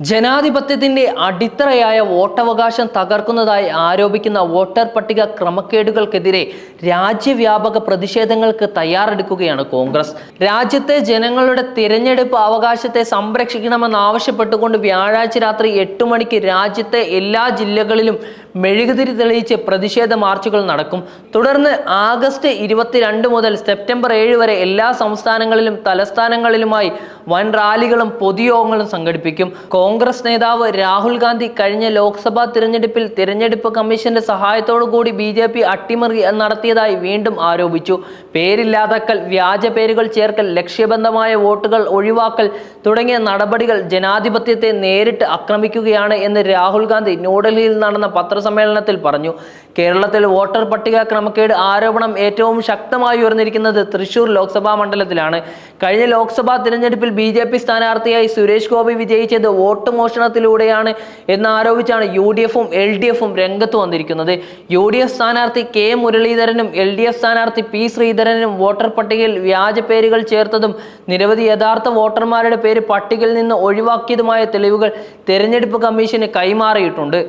ജനാധിപത്യത്തിന്റെ അടിത്തറയായ വോട്ടവകാശം തകർക്കുന്നതായി ആരോപിക്കുന്ന വോട്ടർ പട്ടിക ക്രമക്കേടുകൾക്കെതിരെ രാജ്യവ്യാപക പ്രതിഷേധങ്ങൾക്ക് തയ്യാറെടുക്കുകയാണ് കോൺഗ്രസ്. രാജ്യത്തെ ജനങ്ങളുടെ തിരഞ്ഞെടുപ്പ് അവകാശത്തെ സംരക്ഷിക്കണമെന്നാവശ്യപ്പെട്ടുകൊണ്ട് വ്യാഴാഴ്ച രാത്രി എട്ട് മണിക്ക് രാജ്യത്തെ എല്ലാ ജില്ലകളിലും മെഴുകുതിരി തെളിയിച്ച് പ്രതിഷേധ മാർച്ചുകൾ നടക്കും. തുടർന്ന് ആഗസ്റ്റ് ഇരുപത്തിരണ്ട് മുതൽ സെപ്റ്റംബർ ഏഴ് വരെ എല്ലാ സംസ്ഥാനങ്ങളിലും തലസ്ഥാനങ്ങളിലുമായി വൻ റാലികളും പൊതുയോഗങ്ങളും സംഘടിപ്പിക്കും. കോൺഗ്രസ് നേതാവ് രാഹുൽ ഗാന്ധി കഴിഞ്ഞ ലോക്സഭാ തിരഞ്ഞെടുപ്പിൽ തിരഞ്ഞെടുപ്പ് കമ്മീഷന്റെ സഹായത്തോടു കൂടി ബി ജെ പി അട്ടിമറി നടത്തിയതായി വീണ്ടും ആരോപിച്ചു. പേരില്ലാതാക്കൽ വ്യാജ പേരുകൾ ചേർക്കൽ ലക്ഷ്യബന്ധമായ വോട്ടുകൾ ഒഴിവാക്കൽ തുടങ്ങിയ നടപടികൾ ജനാധിപത്യത്തെ നേരിട്ട് ആക്രമിക്കുകയാണ് എന്ന് രാഹുൽ ഗാന്ധി ന്യൂഡൽഹിയിൽ നടന്ന പത്രസമ്മേളനത്തിൽ പറഞ്ഞു. കേരളത്തിൽ വോട്ടർ പട്ടിക ക്രമക്കേട് ആരോപണം ഏറ്റവും ശക്തമായി ഉയർന്നിരിക്കുന്നത് തൃശൂർ ലോക്സഭാ മണ്ഡലത്തിലാണ്. കഴിഞ്ഞ ലോക്സഭാ തിരഞ്ഞെടുപ്പിൽ ബി ജെ പി സ്ഥാനാർത്ഥിയായി സുരേഷ് ഗോപി വിജയിച്ചത് വോട്ട് മോഷണത്തിലൂടെയാണ് എന്നാരോപിച്ചാണ് യു ഡി എഫും എൽ ഡി എഫും രംഗത്ത് വന്നിരിക്കുന്നത്. യു ഡി എഫ് സ്ഥാനാർത്ഥി കെ മുരളീധരനും എൽ ഡി എഫ് സ്ഥാനാർത്ഥി പി ശ്രീധരനും വോട്ടർ പട്ടികയിൽ വ്യാജ പേരുകൾ ചേർത്തതും നിരവധി യഥാർത്ഥ വോട്ടർമാരുടെ പേര് പട്ടികയിൽ നിന്ന് ഒഴിവാക്കിയതുമായ തെളിവുകൾ തെരഞ്ഞെടുപ്പ് കമ്മീഷന് കൈമാറിയിട്ടുണ്ട്.